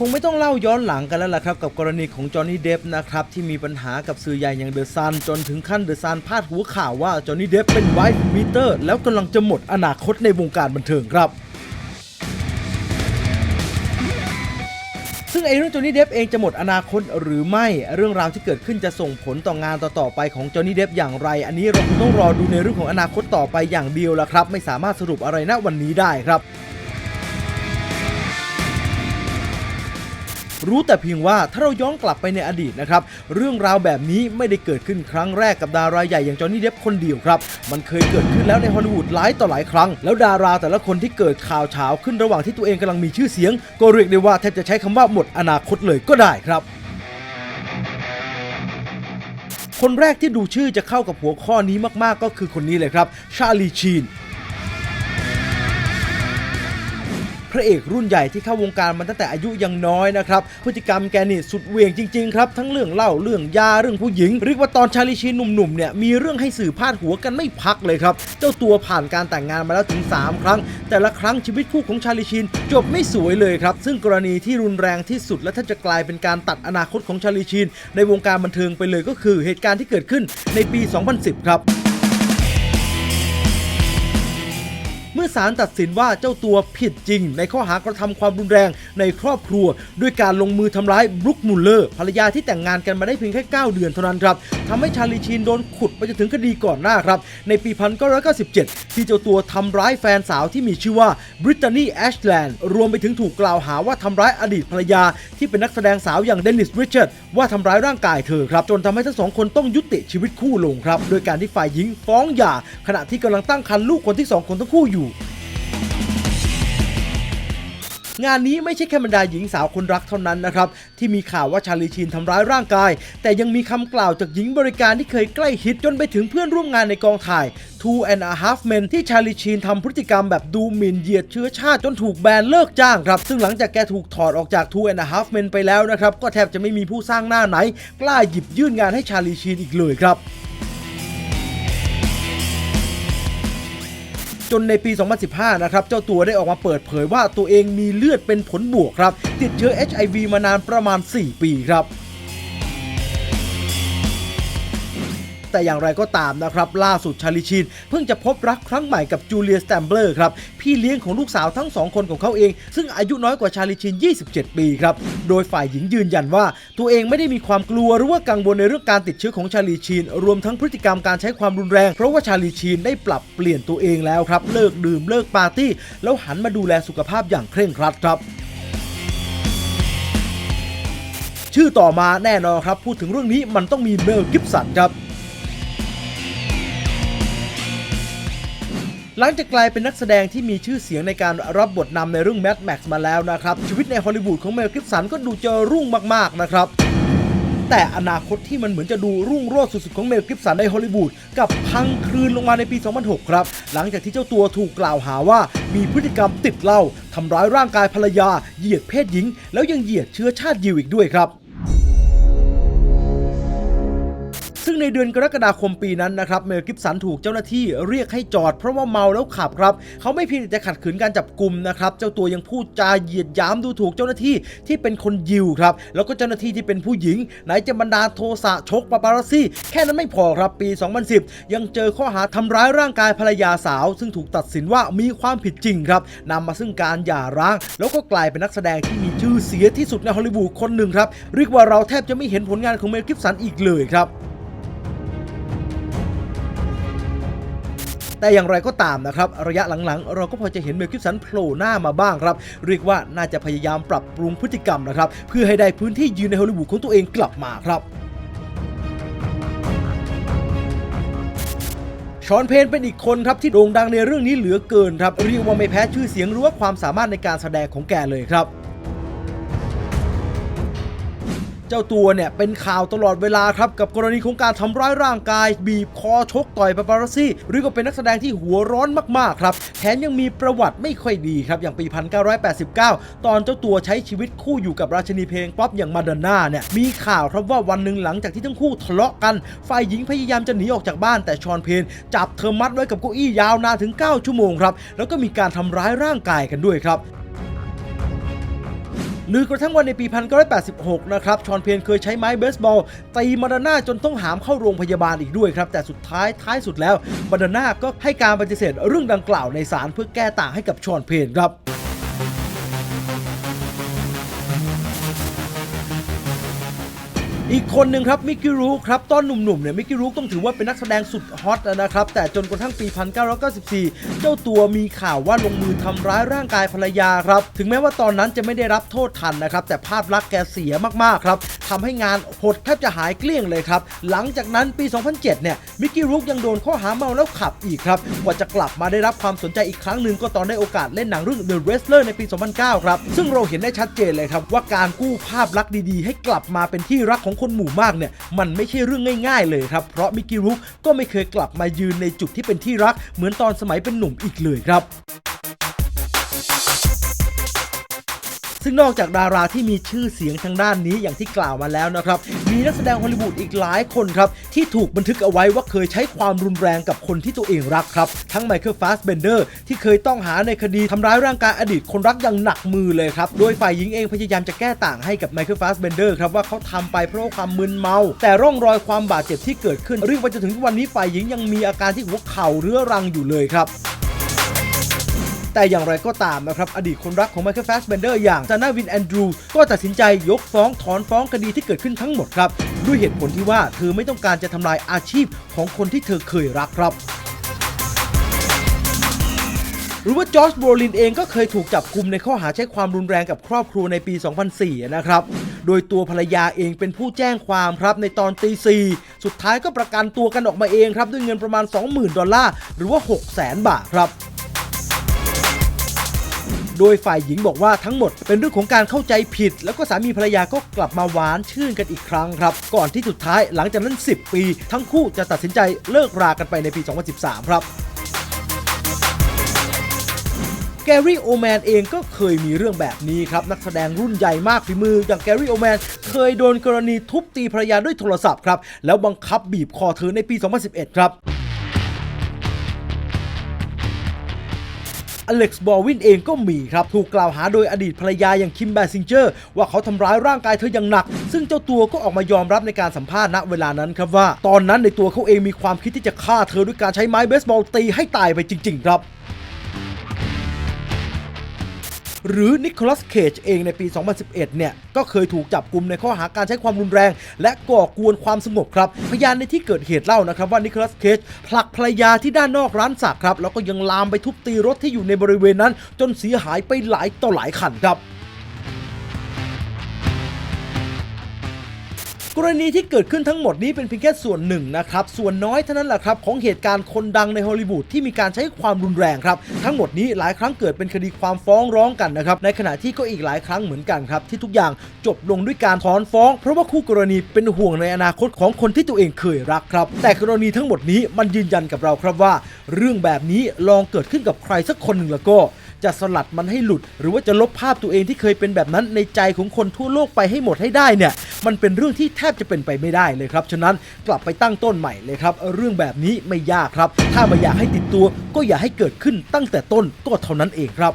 คงไม่ต้องเล่าย้อนหลังกันแล้วล่ะครับ กับกรณีของจอห์นนี่เดฟนะครับ ที่มีปัญหากับสื่อใหญ่อย่างเดอะซันจนถึงขั้นเดอะซันพาดหัวข่าวว่าจอห์นนี่เดฟเป็นไวท์บีเตอร์แล้วกำลังจะหมดอนาคตในวงการบันเทิงครับซึ่งไอ้เรื่องจอห์นนี่เดฟเองจะหมดอนาคตหรือไม่เรื่องราวที่เกิดขึ้นจะส่งผลต่องานต่อๆไปของจอห์นนี่เดฟอย่างไร อันนี้เราคงต้องรอดูในเรื่องของอนาคตต่อไปอย่างเดียวละครับ ไม่สามารถสรุปอะไรณวันนี้ได้ครับ รู้แต่เพียงว่าถ้าเราย้อนกลับไปในอดีตนะครับ เรื่องราวแบบนี้ไม่ได้เกิดขึ้นครั้งแรกกับดาราใหญ่อย่างจอห์นนี่เดฟคนเดียวครับ มันเคยเกิดขึ้นแล้วในฮอลลีวูดหลายต่อหลายครั้ง แล้วดาราแต่ละคนที่เกิดข่าวเช้าขึ้นระหว่างที่ตัวเองกำลังมีชื่อเสียง ก็เรียกได้ว่าแทบจะใช้คำว่าหมดอนาคตเลยก็ได้ครับคนแรกที่ดูชื่อจะเข้ากับหัวข้อนี้มาก ๆ ก็คือคนนี้เลยครับ ชาลีชีน ระเอกรุ่นใหญ่ที่เข้าวงการมาตั้งแต่อายุยังน้อยนะครับพฤติกรรมแกนี่สุดเวียงจริงๆครับทั้งเรื่องเล่าเรื่องยาเรื่องผู้หญิงเรียกว่าตอนชาลีชีนหนุ่มๆเนี่ยมีเรื่องให้สื่อพาดหัวกันไม่พักเลยครับ เจ้าตัวผ่านการแต่งงานมาแล้วถึง 3 ครั้ง แต่ละครั้งชีวิตคู่ของชาลีชีนจบไม่สวยเลยครับ ซึ่งกรณีที่รุนแรงที่สุดและถ้าจะกลายเป็นการตัดอนาคตของชาลีชีนในวงการบันเทิงไปเลยก็คือเหตุการณ์ที่เกิดขึ้นในปี 2010 ครับ เมื่อศาลตัดสินว่าเจ้าตัวผิดจริง ในข้อหากระทำความรุนแรงในครอบครัว ด้วยการลงมือทำร้ายบรุกมุลเลอร์ภรรยาที่แต่งงานกันมาได้เพียงแค่ 9 เดือนเท่านั้นครับทำให้ชาลีชีนโดนขุดไปจนถึงคดีก่อนหน้าครับ ในปี 1997 ที่เจ้าตัวทำร้ายแฟนสาวที่มีชื่อว่าบริตานีแอชแลนด์รวมไปถึงถูกกล่าวหาว่าทำร้ายอดีตภรรยา ที่เป็นนักแสดงสาวอย่างเดนิสริชาร์ดว่าทำร้ายร่างกายเธอครับ จนทำให้ทั้งสองคนต้องยุติชีวิตคู่ลงครับ โดยการที่ฝ่ายหญิงฟ้องหย่า ขณะที่กำลังตั้งครรภ์ลูกคนที่สองของทั้งคู่อยู่งานนี้ไม่ใช่แค่บรรดาหญิงสาวคนรักเท่านั้นนะครับ ที่มีข่าวว่าชาลีชีนทำร้ายร่างกาย แต่ยังมีคำกล่าวจากหญิงบริการที่เคยใกล้ชิดจนไปถึงเพื่อนร่วมงานในกองถ่าย Two and a Half Men ที่ชาลีชีนทำพฤติกรรมแบบดูหมิ่นเหยียดเชื้อชาติจนถูกแบนเลิกจ้างครับ ซึ่งหลังจากแกถูกถอดออกจาก Two and a Half Men ไปแล้วนะครับ ก็แทบจะไม่มีผู้สร้างหน้าไหน กล้าหยิบยื่นงานให้ชาลีชีนอีกเลยครับ จนในปี 2015 นะครับ เจ้าตัวได้ออกมาเปิดเผยว่าตัวเองมีเลือดเป็นผลบวกครับ ติดเชื้อ HIV มานานประมาณ 4 ปีครับ แต่อย่างไรก็ตามนะครับล่าสุดชาลิชิน เพิ่งจะพบรักครั้งใหม่กับจูเลียสแตมเบอร์ครับพี่เลี้ยงของลูกสาวทั้งสองคนของเขาเอง ซึ่งอายุน้อยกว่าชาลิชิน 27 ปีครับโดยฝ่ายหญิงยืนยันว่า ตัวเองไม่ได้มีความกลัวหรือว่ากังวลในเรื่องการติดเชื้อของชาลีชีนรวมทั้งพฤติกรรมการใช้ความรุนแรง เพราะว่าชาลีชีนได้ปรับเปลี่ยนตัวเองแล้วครับเลิกดื่มเลิกปาร์ตี้ แล้วหันมาดูแลสุขภาพอย่างเคร่งครัดครับชื่อต่อมาแน่นอนครับ พูดถึงเรื่องนี้มันต้องมีเมลกิฟสันครับ หลังจากกลายเป็นนักแสดงที่มีชื่อเสียงในการรับบทนำในเรื่อง Mad Max มาแล้วนะครับ ชีวิตในฮอลลีวูดของเมลกิฟสันก็ดูจะรุ่งมากๆนะครับแต่อนาคตที่มันเหมือนจะดูรุ่งโรจน์สุดๆ ของเมลกิฟสันในฮอลลีวูดกับพังคลืนลงมาในปี 2006 ครับ หลังจากที่เจ้าตัวถูกกล่าวหาว่ามีพฤติกรรมติดเหล้าทำร้ายร่างกายภรรยา เหยียดเพศหญิง แล้วยังเหยียดเชื้อชาติยิวอีกด้วยครับ ซึ่งในเดือนกรกฎาคมปีนั้นนะครับเมลกิฟสันถูกเจ้าหน้าที่เรียกให้จอดเพราะว่าเมาแล้วขับครับ เขาไม่เพียงแต่ขัดขืนการจับกลุ่มนะครับ เจ้าตัวยังพูดจาเหยียดหยามดูถูกเจ้าหน้าที่ที่เป็นคนยิวครับ แล้วก็เจ้าหน้าที่ที่เป็นผู้หญิง ไหนจะบรรดาลโทสะชกปาปารัสซี่ แค่นั้นไม่พอครับปี 2010 ยังเจอข้อหาทำร้ายร่างกายภรรยาสาว ซึ่งถูกตัดสินว่ามีความผิดจริงครับนำมาซึ่งการหย่าร้าง แล้วก็กลายเป็นนักแสดงที่มีชื่อเสียที่สุดในฮอลลีวูดคนหนึ่งครับเรียกว่าเราแทบจะไม่เห็นผลงานของเมลกิฟสันอีกเลยครับ แต่อย่างไรก็ตามนะครับ ระยะหลังๆ เราก็พอจะเห็นเมลกิฟสันโผล่หน้ามาบ้างครับ เรียกว่าน่าจะพยายามปรับปรุงพฤติกรรมนะครับ เพื่อให้ได้พื้นที่ยืนในฮอลลีวูดของตัวเองกลับมาครับชอนเพนเป็นอีกคนครับที่โด่งดังในเรื่องนี้เหลือเกินครับเรียกว่าไม่แพ้ชื่อเสียงหรือว่าความสามารถในการแสดงของแกเลยครับ เจ้าตัวเนี่ยเป็นข่าวตลอดเวลาครับกับกรณีของการทำร้ายร่างกาย บีบคอชกต่อยปาปารัสซี่ หรือก็เป็นนักแสดงที่หัวร้อนมากๆครับแถมยังมีประวัติไม่ค่อยดีครับอย่างปี 1989 ตอนเจ้าตัวใช้ชีวิตคู่อยู่กับราชินีเพลงป๊อปอย่างมาดอนน่าเนี่ยมีข่าวครับว่าวันหนึ่งหลังจากที่ทั้งคู่ทะเลาะกันฝ่ายหญิงพยายามจะหนีออกจากบ้านแต่ชอนเพนจับเธอมัดไว้กับเก้าอี้ยาวนานถึง 9 ชั่วโมงครับแล้วก็มีการทำร้ายร่างกายกันด้วยครับ หรือกระทั่งวันในปี 1986 นะครับชอนเพนเคยใช้ไม้เบสบอลตีมาดาน่าจนต้องหามเข้าโรงพยาบาลอีกด้วยครับ แต่สุดท้ายท้ายสุดแล้วมาดาน่าก็ให้การปฏิเสธเรื่องดังกล่าวในศาลเพื่อแก้ต่างให้กับชอนเพนครับ อีกคนหนึ่งครับมิกกี้รูคครับตอนหนุ่มๆเนี่ยมิกกี้รูคต้องถือว่าเป็นนักแสดงสุดฮอตนะครับ แต่จนกระทั่งปี 1994 เจ้าตัวมีข่าวว่าลงมือทำร้ายร่างกายภรรยาครับ ถึงแม้ว่าตอนนั้นจะไม่ได้รับโทษทันนะครับ แต่ภาพลักษณ์แกเสียมากๆครับทำให้งานหดแทบจะหายเกลี้ยงเลยครับ หลังจากนั้นปี 2007 เนี่ยมิกกี้รูคยังโดนข้อหาเมาแล้วขับอีกครับกว่าจะกลับมาได้รับความสนใจอีกครั้งหนึ่งก็ตอนได้โอกาสเล่นหนังเรื่อง The Wrestler ในปี 2009 ครับซึ่งเราเห็นได้ชัดเจนเลยครับว่าการกู้ภาพลักษณ์ดีๆ ให้กลับมาเป็นที่รักของคนหมู่มากเนี่ยมันไม่ใช่เรื่องง่าย ๆ เลยครับ เพราะมิกกี้รุกก็ไม่เคยกลับมายืนในจุดที่เป็นที่รัก เหมือนตอนสมัยเป็นหนุ่มอีกเลยครับ ซึ่งนอกจากดาราที่มีชื่อเสียงทางด้านนี้อย่างที่กล่าวมาแล้วนะครับมีนักแสดงฮอลลีวูดอีกหลายคนครับที่ถูกบันทึกเอาไว้ว่าเคยใช้ความรุนแรงกับคนที่ตัวเองรักครับ ทั้งไมเคิลฟาสเบนเดอร์ที่เคยต้องหาในคดีทำร้ายร่างกายอดีตคนรักอย่างหนักมือเลยครับโดยฝ่ายหญิงเองพยายามจะแก้ต่างให้กับไมเคิลฟาสเบนเดอร์ครับว่าเขาทำไปเพราะความมึนเมา แต่ร่องรอยความบาดเจ็บที่เกิดขึ้นเรียกว่าจนถึงวันนี้ฝ่ายหญิงยังมีอาการที่หัวเข่าเรื้อรังอยู่เลยครับ แต่อย่างไรก็ตามนะครับ อดีตคนรักของไมเคิลแฟสเบนเดอร์อย่างซานาวินแอนดรูก็ตัดสินใจยกฟ้องถอนฟ้องคดีที่เกิดขึ้นทั้งหมดครับ ด้วยเหตุผลที่ว่าเธอไม่ต้องการจะทำลายอาชีพของคนที่เธอเคยรักครับหรือว่าจอร์จโบรลินเองก็เคยถูกจับกุมในข้อหาใช้ความรุนแรงกับครอบครัวในปี 2004 นะครับ โดยตัวภรรยาเองเป็นผู้แจ้งความครับในตอนตีสี่สุดท้ายก็ประกันตัวกันออกมาเองครับ ด้วยเงินประมาณ 20,000 ดอลลาร์ หรือว่า 600,000 บาทครับ โดยฝ่ายหญิงบอกว่าทั้งหมดเป็นเรื่องของการเข้าใจผิด แล้วก็สามีภรรยาก็กลับมาหวานชื่นกันอีกครั้งครับ ก่อนที่สุดท้ายหลังจากนั้น 10 ปี ทั้งคู่จะตัดสินใจเลิกรากันไปในปี 2013 ครับแกรี่โอแมนเองก็เคยมีเรื่องแบบนี้ครับ นักแสดงรุ่นใหญ่มากฝีมือ อย่างแกรี่โอแมนเคยโดนกรณีทุบตีภรรยาด้วยโทรศัพท์ครับ แล้วบังคับบีบคอเธอในปี 2011 ครับ อเล็กซ์บอลวินเองก็มีครับ ถูกกล่าวหาโดยอดีตภรรยาอย่างคิมแบซิงเจอร์ ว่าเขาทำร้ายร่างกายเธออย่างหนัก ซึ่งเจ้าตัวก็ออกมายอมรับในการสัมภาษณ์ณเวลานั้นครับว่า ตอนนั้นในตัวเขาเองมีความคิดที่จะฆ่าเธอด้วยการใช้ไม้เบสบอลตีให้ตายไปจริง ๆ ครับ หรือนิโคลัสเคจเองในปี 2011 เนี่ย ก็เคยถูกจับกลุ่มในข้อหาการใช้ความรุนแรง และก่อกวนความสงบครับ พยานในที่เกิดเหตุเล่านะครับว่านิโคลัสเคจผลักภรรยาที่ด้านนอกร้านสักครับ แล้วก็ยังลามไปทุบตีรถที่อยู่ในบริเวณนั้น จนเสียหายไปหลายต่อหลายคันครับ กรณีที่เกิดขึ้นทั้งหมดนี้เป็นเพียงแค่ส่วนหนึ่งนะครับ ส่วนน้อยเท่านั้นแหละครับของเหตุการณ์คนดังในฮอลลีวูดที่มีการใช้ความรุนแรงครับ ทั้งหมดนี้หลายครั้งเกิดเป็นคดีความฟ้องร้องกันนะครับ ในขณะที่ก็อีกหลายครั้งเหมือนกันครับ ที่ทุกอย่างจบลงด้วยการถอนฟ้อง เพราะว่าคู่กรณีเป็นห่วงในอนาคตของคนที่ตัวเองเคยรักครับ แต่กรณีทั้งหมดนี้มันยืนยันกับเราครับว่า เรื่องแบบนี้ลองเกิดขึ้นกับใครสักคนหนึ่งแล้วก็ จะสลัดมันให้หลุด หรือว่าจะลบภาพตัวเองที่เคยเป็นแบบนั้นในใจของคนทั่วโลกไปให้หมดให้ได้เนี่ย มันเป็นเรื่องที่แทบจะเป็นไปไม่ได้เลยครับ ฉะนั้นกลับไปตั้งต้นใหม่เลยครับ เรื่องแบบนี้ไม่ยากครับ ถ้าไม่อยากให้ติดตัว ก็อย่าให้เกิดขึ้นตั้งแต่ต้นก็เท่านั้นเองครับ